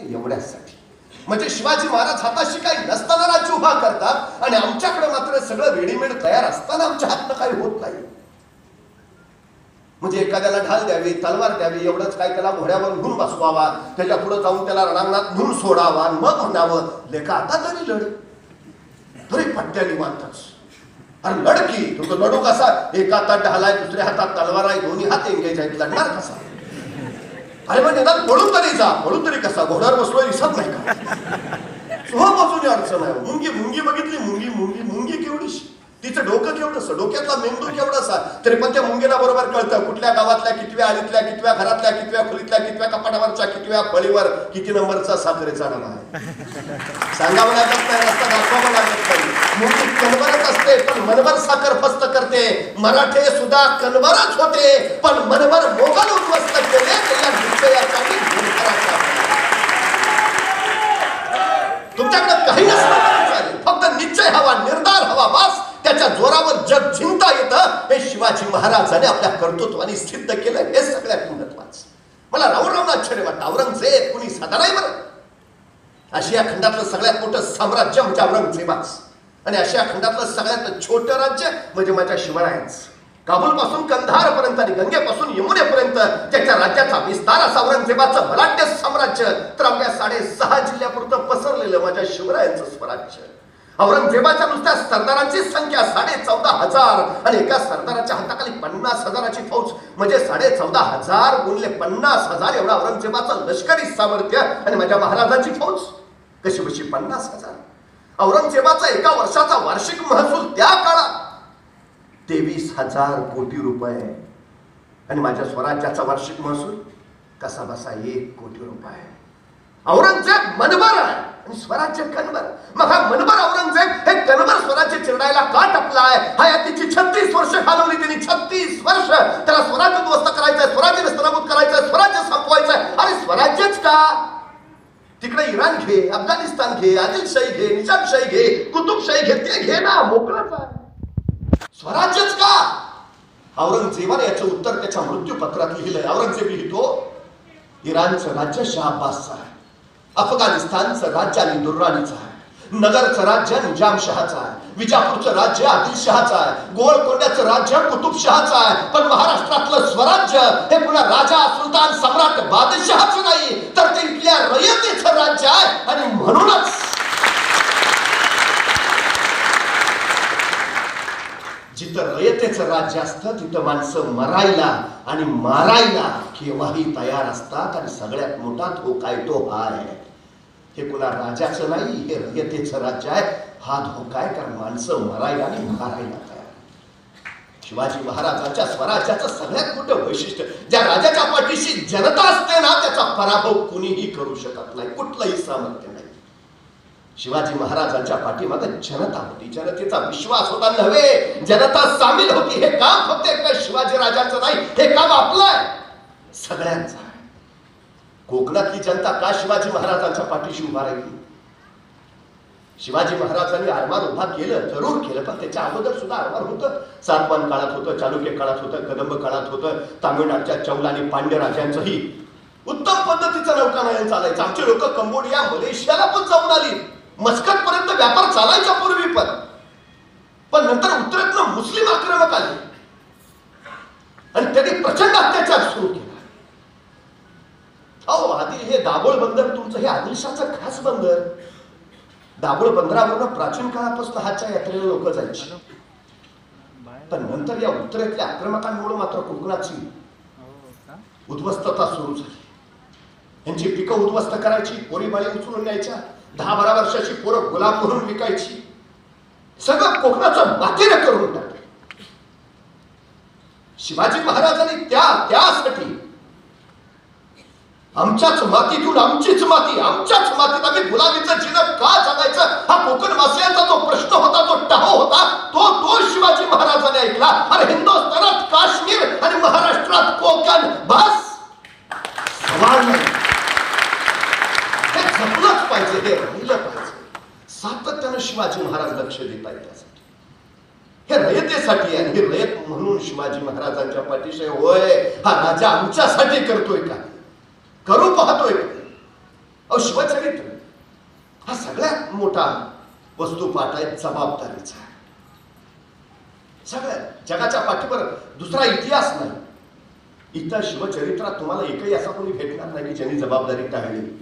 एवढ्यासाठी. म्हणजे शिवाजी महाराज हाताशी काही नसताना राज्य उभा करतात आणि आमच्याकडे मात्र सगळं रेडीमेड तयार असताना आमच्या हातनं काही होत नाही. म्हणजे एखाद्याला ढाल द्यावी तलवार द्यावी एवढंच काय त्याला घोड्यावर घेऊन बसवावा त्याच्या पुढे जाऊन त्याला रणांगणात घेऊन सोडावा मग म्हणावं लेखा आता तरी लढ. तरी पट्ट्या निवांतच. अरे लढकी तू तो लढू कसा? एका हातात ढाल आहे दुसऱ्या हातात तलवार आहे दोन्ही हात एंगेज आहेत. लढणार कसा? अरे पण निदान म्हणून तरी जा म्हणून तरी कसा घोड्यावर बसलो दिसत नाही का सुहा बाजूने अडचण आहे मुंगी मुंगी बघितली मुंगी मुंगी मुंगी केवढीशी तिचं डोकं केवढंसं डोक्यातला मेंदू केवढासा तरी पण त्या मुंगीला बरोबर कळतं कुठल्या गावातल्या कितव्या आलीतल्या कितव्या घरातल्या कितव्या खोलीतल्या कितव्या कपाटावरच्या कितव्या फळीवर किती नंबरचा साखरेचा डबा आहे सांगावं लागत नाही रस्ता दाखवावं लागत नाही मुंगी कणबरच असते पण मनभर साखर फस्त करते. मराठे सुद्धा कणबरच होते. पण मनभर मोगल उद्ध्वस्त केले या निश्चयासाठी तुमच्याकडे काही नसलं फक्त निश्चय हवा निर्धार हवा बस. त्याच्या जोरावर जग जिंकता येतं. हे शिवाजी महाराजाने आपल्या कर्तृत्वाने सिद्ध केलं. हे सगळ्यात महत्वाचं. मला राहून आश्चर्य वाटतं. औरंगजेब कुणी साधा नाही बरं? आशिया खंडातलं सगळ्यात मोठं साम्राज्य म्हणजे औरंगजेबाच. आणि अशा खंडातलं सगळ्यात छोटं राज्य म्हणजे माझ्या शिवरायांचं. काबूलपासून कंधारपर्यंत कंधार पर्यंत आणि गंगेपासून यमुनेपर्यंत त्याच्या राज्याचा विस्तार असा औरंगजेबाचं बलाढ्य साम्राज्य तर आपल्या साडेसहा जिल्ह्यापुरतं पसरलेलं माझ्या शिवरायांचं स्वराज्य. औरंगजेबाच्या नुसत्या सरदारांची संख्या साडे चौदा हजार आणि एका सरदाराच्या हाताखाली पन्नास हजाराची फौज म्हणजे साडे चौदा हजार गुणले पन्नास हजार एवढा औरंगजेबाचं लष्करी सामर्थ्य आणि माझ्या महाराजांची फौज. कशी बशी पन्नास हजार? औरंगजेबाचा एका वर्षाचा वार्षिक महसूल त्या काळात तेवीस हजार कोटी रुपये. आणि माझ्या स्वराज्याचा वार्षिक महसूल कसा बसा एक कोटी रुपये. औरंगजेब मनबर आहे आणि स्वराज्य कनबर मग हा मनबर औरंगजेब हे कनबर स्वराज्य चिरडायला का टपला हा या तिची छत्तीस वर्ष घालवली त्यांनी छत्तीस वर्ष त्याला स्वराज्य उद्ध्वस्त करायचंय स्वराज्य निस्तनाभूत करायचंय स्वराज्य संपवायचंय. अरे स्वराज्यच का? तिकडे इराण घे अफगाणिस्तान घे आदिलशाही घे निजामशाही घे कुतुबशाही घे ते घे ना मोकळच आहे. स्वराज्यच का? औरंगजेबाने याचं उत्तर त्याच्या मृत्यूपत्रात लिहिलंय. औरंगजेब लिहितो इराणचं राज्य शहाबाजचं आहे अफगाणिस्तानचं राज्य आणि दुर्राणीचं आहे. नगरचं राज्य निजामशहाचं आहे. विजापूरचं राज्य आदिलशहाचं आहे. गोळकोंड्याचं राज्य कुतुबशहाचं आहे. पण महाराष्ट्रातलं स्वराज्य हे पुन्हा राजा सुलतान सम्राट बादशहाचं नाही. तर ते इथल्या रयतेचं राज्य आहे. आणि म्हणूनच जिथं रयतेचं राज्य असतं तिथं माणसं मरायला आणि मारायला केव्हाही तयार असतात आणि सगळ्यात मोठा धोका काय तो हा आहे. हे कुणा राजाचं नाही हे रयतेचं राज्य आहे. हा धोका आहे कारण माणसं मरायला आणि मारायला तयार शिवाजी महाराजांच्या स्वराज्याचं सगळ्यात मोठं वैशिष्ट्य ज्या राजाच्या पाठीशी जनता असते ना त्याचा पराभव कुणीही करू शकत नाही कुठलंही सामर्थ्य नाही. शिवाजी महाराजांच्या पाठीमागे जनता होती जनतेचा विश्वास होता नव्हे. जनता सामील होती हे काम फक्त एका शिवाजी राजाचं नाही हे काम आपलं आहे. सगळ्यांचं कोकणातली जनता का शिवाजी महाराजांच्या पाठीशी उभा राहिली? शिवाजी महाराजांनी आरमार उभा केलं जरूर केलं पण त्याच्या अगोदर सुद्धा आरमार होतं. सातवान काळात होतं चालुक्य काळात होतं कदंब काळात होतं तामिळनाडच्या चौल आणि पांड्य राजांचंही उत्तम पद्धतीचं नौकानयन चालायचं. आमचे लोक कंबोडिया मलेशियाला पण जाऊन आली. मस्कत पर्यंत व्यापार चालायचा पूर्वी पण. पण नंतर उत्तरेतनं मुस्लिम आक्रमक आले. आणि त्यांनी प्रचंड अत्याचार सुरू केला. अहो आदिल हे दाभोळ बंदर तुमचं हे आदिलशाचं खास बंदर. दाभोळ बंदरावरून प्राचीन काळापासून हातच्या यात्रेला लोक जायची. पण नंतर या उत्तरेतल्या आक्रमकांमुळे मात्र कोकणाची उद्ध्वस्तता सुरू झाली. यांची पिकं उद्ध्वस्त करायची पोरी बाळी उचलून न्यायच्या दहा बारा वर्षाची पोरं गुलाम म्हणून विकायची. सगळं कोकणाचं मातीने करून टाकलं. शिवाजी महाराजांनी त्या त्यासाठी आमच्याच मातीतून आमचीच माती आमच्याच मातीत आम्ही गुलामीचं जीवन का जगायचं हा कोकण वासियांचा जो प्रश्न होता जो टाहो होता तो तो शिवाजी महाराजांनी ऐकला. अरे हिंदुस्थानात काश्मीर आणि महाराष्ट्रात कोकण बस! सवाल नाही. हे जपलंच पाहिजे हे राहिलं पाहिजे. सातत्यानं शिवाजी महाराज लक्ष देत आहेत हे रयतेसाठी आणि हे रयत म्हणून शिवाजी महाराजांच्या पाठीशी होय हा राजा आमच्यासाठी करतोय का? करू पाहतोय अहो शिवचरित्र हा सगळ्यात मोठा वस्तुपाठ आहे जबाबदारीचा. सगळ्या जगाच्या पाठीवर दुसरा इतिहास नाही. इथं शिवचरित्रात तुम्हाला एकही असा कोणी भेटणार नाही की ज्यांनी जबाबदारी टाळली.